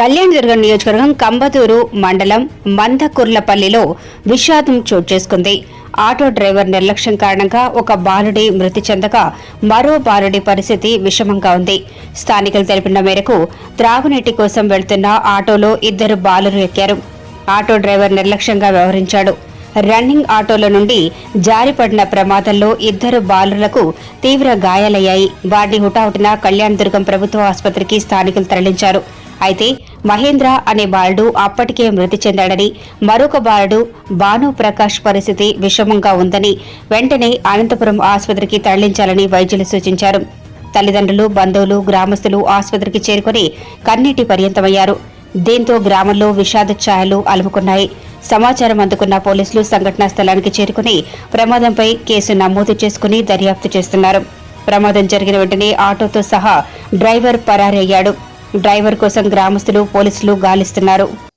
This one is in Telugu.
కళ్యాణదుర్గం నియోజకవర్గం కంబతూరు మండలం మందకుర్లపల్లిలో విషాదం చోటు చేసుకుంది. ఆటో డ్రైవర్ నిర్లక్ష్యం కారణంగా ఒక బాలుడి మృతి చెందగా మరో బాలుడి పరిస్థితి విషమంగా ఉంది. స్థానికులు తెలిపిన మేరకు త్రాగునీటి కోసం వెళ్తున్న ఆటోలో ఇద్దరు బాలురు ఎక్కారు. ఆటో డ్రైవర్ నిర్లక్ష్యంగా వ్యవహరించాడు. రన్నింగ్ ఆటోల నుండి జారిపడిన ప్రమాదంలో ఇద్దరు బాలులకు తీవ్ర గాయాలయ్యాయి. వారిని హుటాహుటిన కళ్యాణ్ దుర్గం ప్రభుత్వ ఆసుపత్రికి స్థానికులు తరలించారు. అయితే మహేంద్ర అనే బాలుడు అప్పటికే మృతి చెందాడని మరొక బాలుడు భాను ప్రకాష్ పరిస్థితి విషమంగా ఉందని వెంటనే అనంతపురం ఆసుపత్రికి తరలించాలని వైద్యులు సూచించారు. తల్లిదండ్రులు బంధువులు గ్రామస్తులు ఆసుపత్రికి చేరుకుని కన్నీటి పర్యంతమయ్యారు. దీంతో గ్రామంలో విషాద ఛాయలు అలుముకున్నాయి. సమాచారం అందుకున్న పోలీసులు సంఘటనా స్థలానికి చేరుకుని ప్రమాదంపై కేసు నమోదు చేసుకుని దర్యాప్తు చేస్తున్నారు. ప్రమాదం జరిగిన వెంటనే ఆటోతో సహా డ్రైవర్ పరారయ్యాడు. డ్రైవర్ కోసం గ్రామస్తులు పోలీసులు గాలిస్తున్నారు.